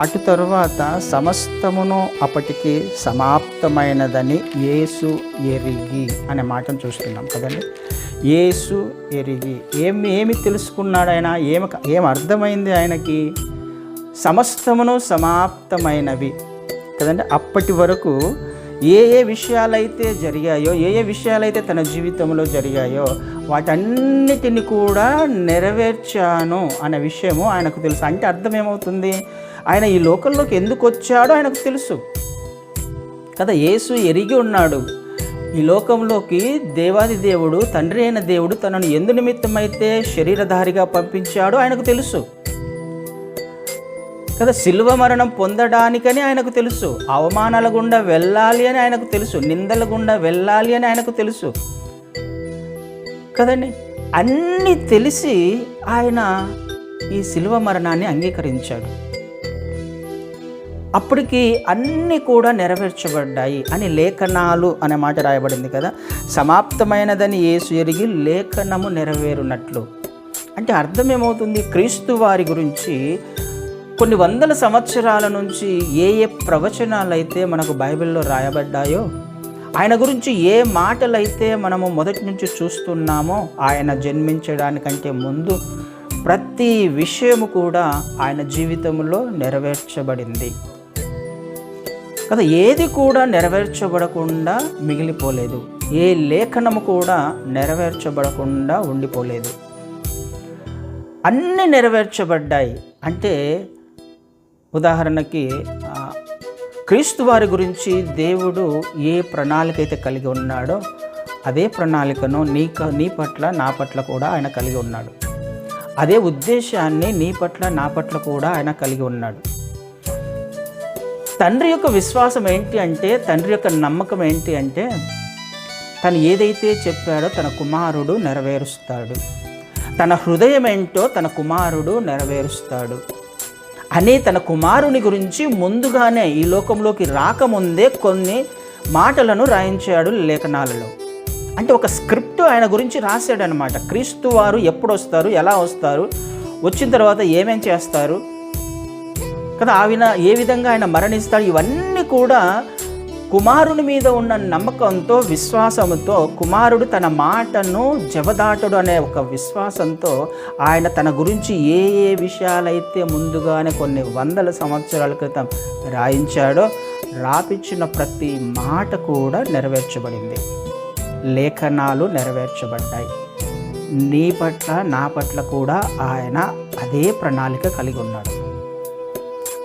అటు తరువాత సమస్తమును అప్పటికి సమాప్తమైనదని యేసు ఎరిగి అనే మాటను చూస్తున్నాం కదండి? యేసు ఎరిగి. ఏమి ఏమి తెలుసుకున్నాడు ఆయన ఏమి ఏం అర్థమైంది ఆయనకి? సమస్తమును సమాప్తమైనవి. కదండి? అప్పటి వరకు ఏ ఏ విషయాలైతే జరిగాయో ఏ ఏ విషయాలైతే తన జీవితంలో జరిగాయో వాటన్నిటిని కూడా నెరవేర్చాను అనే విషయము ఆయనకు తెలుసు. అంటే అర్థం ఏమవుతుంది ఆయన ఈ లోకంలోకి ఎందుకు వచ్చాడో ఆయనకు తెలుసు. కదా యేసు ఎరిగి ఉన్నాడు. ఈ లోకంలోకి దేవాది దేవుడు తండ్రి అయిన దేవుడు తనను ఎందు నిమిత్తమైతే శరీరధారిగా పంపించాడో ఆయనకు తెలుసు. కదా శిల్వ మరణం పొందడానికని ఆయనకు తెలుసు. అవమానాల గుండా వెళ్ళాలి అని ఆయనకు తెలుసు. నిందల గుండా వెళ్ళాలి అని ఆయనకు తెలుసు. కదండి? అన్నీ తెలిసి ఆయన ఈ శిల్వ మరణాన్ని అంగీకరించాడు. అప్పటికి అన్నీ కూడా నెరవేర్చబడ్డాయి అని లేఖనాలు అనే మాట రాయబడింది కదా. సమాప్తమైనదని యేసు ఎరిగి లేఖనము నెరవేరునట్లు. అంటే అర్థం ఏమవుతుంది? క్రీస్తు వారి గురించి కొన్ని వందల సంవత్సరాల నుంచి ఏ ఏ ప్రవచనాలు అయితే మనకు బైబిల్లో రాయబడ్డాయో ఆయన గురించి ఏ మాటలైతే మనము మొదటి నుంచి చూస్తున్నామో ఆయన జన్మించడానికంటే ముందు ప్రతి విషయము కూడా ఆయన జీవితంలో నెరవేర్చబడింది. కదా ఏది కూడా నెరవేర్చబడకుండా మిగిలిపోలేదు. ఏ లేఖనము కూడా నెరవేర్చబడకుండా ఉండిపోలేదు. అన్నీ నెరవేర్చబడ్డాయి. అంటే ఉదాహరణకి క్రీస్తు వారి గురించి దేవుడు ఏ ప్రణాళిక అయితే కలిగి ఉన్నాడో అదే ప్రణాళికను నీ క- నీ పట్ల నా పట్ల కూడా ఆయన కలిగి ఉన్నాడు. అదే ఉద్దేశాన్ని నీ పట్ల నా పట్ల కూడా ఆయన కలిగి ఉన్నాడు. తండ్రి యొక్క విశ్వాసం ఏంటి అంటే తండ్రి యొక్క నమ్మకం ఏంటి అంటే తను ఏదైతే చెప్పాడో తన కుమారుడు నెరవేరుస్తాడు. తన హృదయం ఏంటో తన కుమారుడు నెరవేరుస్తాడు. అనే తన కుమారుని గురించి ముందుగానే ఈ లోకంలోకి రాకముందే కొన్ని మాటలను రాయించాడు లేఖనాలలో. అంటే ఒక స్క్రిప్ట్ ఆయన గురించి రాశాడనమాట క్రీస్తు వారు ఎప్పుడు వస్తారు ఎలా వస్తారు వచ్చిన తర్వాత ఏమేం చేస్తారు కదా? ఆవిన ఏ విధంగా ఆయన మరణిస్తాడు ఇవన్నీ కూడా కుమారుని మీద ఉన్న నమ్మకంతో విశ్వాసంతో కుమారుడు తన మాటను జవదాటడు అనే ఒక విశ్వాసంతో ఆయన తన గురించి ఏ ఏ విషయాలైతే ముందుగానే కొన్ని వందల సంవత్సరాల క్రితం రాయించాడో రాపించిన ప్రతి మాట కూడా నెరవేర్చబడింది. లేఖనాలు నెరవేర్చబడ్డాయి. నీ పట్ల నా పట్ల కూడా ఆయన అదే ప్రణాళిక కలిగి ఉన్నాడు.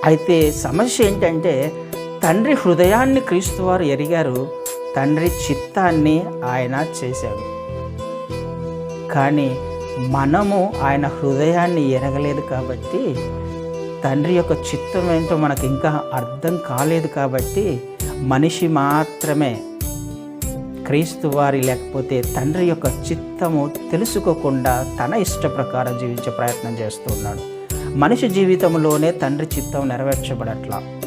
అయితే సమస్య ఏంటంటే తండ్రి హృదయాన్ని క్రీస్తు వారు ఎరిగారు తండ్రి చిత్తాన్ని ఆయన చేశాడు. కానీ మనము ఆయన హృదయాన్ని ఎరగలేదు కాబట్టి తండ్రి యొక్క చిత్తం ఏంటో మనకు ఇంకా అర్థం కాలేదు కాబట్టి మనిషి మాత్రమే క్రీస్తు వారి లేకపోతే తండ్రి యొక్క చిత్తము తెలుసుకోకుండా తన ఇష్ట ప్రకారం జీవించే ప్రయత్నం చేస్తున్నాడు మనిషి జీవితంలోనే తండ్రి చిత్తం నెరవేర్చబడట్లా.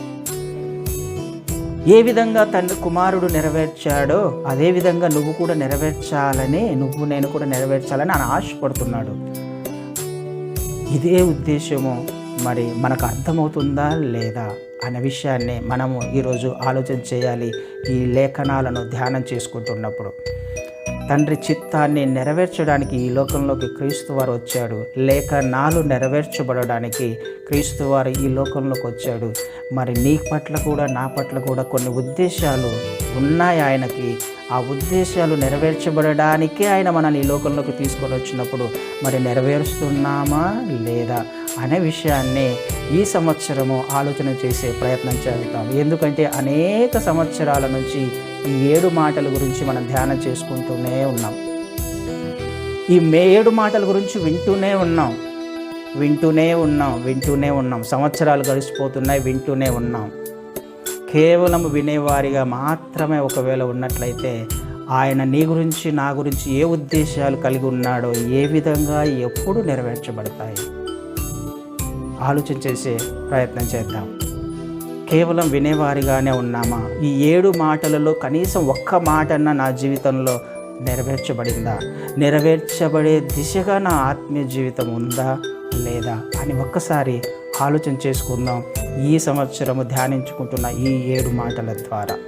ఏ విధంగా తండ్రి కుమారుడు నెరవేర్చాడో అదే విధంగా నువ్వు కూడా నెరవేర్చాలని నువ్వు నేను కూడా నెరవేర్చాలని ఆయన ఆశపడుతున్నాడు. ఇదే ఉద్దేశము మరి మనకు అర్థమవుతుందా లేదా అనే విషయాన్ని మనము ఈరోజు ఆలోచన చేయాలి ఈ లేఖనాలను ధ్యానం చేసుకుంటున్నప్పుడు. తండ్రి చిత్తాన్ని నెరవేర్చడానికి ఈ లోకంలోకి క్రీస్తు వారు వచ్చాడు లేఖనాలు నెరవేర్చబడడానికి క్రీస్తు వారు ఈ లోకంలోకి వచ్చాడు. మరి నీ పట్ల కూడా నా పట్ల కూడా కొన్ని ఉద్దేశాలు ఉన్నాయి ఆయనకి. ఆ ఉద్దేశాలు నెరవేర్చబడడానికే ఆయన మనల్ని ఈ లోకంలోకి తీసుకొని వచ్చినప్పుడు మరి నెరవేరుస్తున్నామా లేదా అనే విషయాన్ని ఈ సంవత్సరము ఆలోచన చేసే ప్రయత్నం చేద్దాం. ఎందుకంటే అనేక సంవత్సరాల నుంచి ఈ ఏడు మాటల గురించి మనం ధ్యానం చేసుకుంటూనే ఉన్నాం. ఈ మే ఏడు మాటల గురించి వింటూనే ఉన్నాం. వింటూనే ఉన్నాం వింటూనే ఉన్నాం. సంవత్సరాలు గడిచిపోతున్నాయి వింటూనే ఉన్నాం. కేవలం వినేవారిగా మాత్రమే ఒకవేళ ఉన్నట్లయితే ఆయన నీ గురించి నా గురించి ఏ ఉద్దేశాలు కలిగి ఉన్నాడో ఏ విధంగా ఎప్పుడు నెరవేర్చబడతాయి? ఆలోచన చేసే ప్రయత్నం చేద్దాం. కేవలం వినేవారిగానే ఉన్నామా? ఈ ఏడు మాటలలో కనీసం ఒక్క మాటన్న నా జీవితంలో నెరవేర్చబడిందా? నెరవేర్చబడే దిశగా నా ఆత్మీయ జీవితం ఉందా? లేదా అని ఒక్కసారి ఆలోచన చేసుకుందాం. ఈ సంవత్సరము ధ్యానించుకుంటున్న ఈ ఏడు మాటల ద్వారా.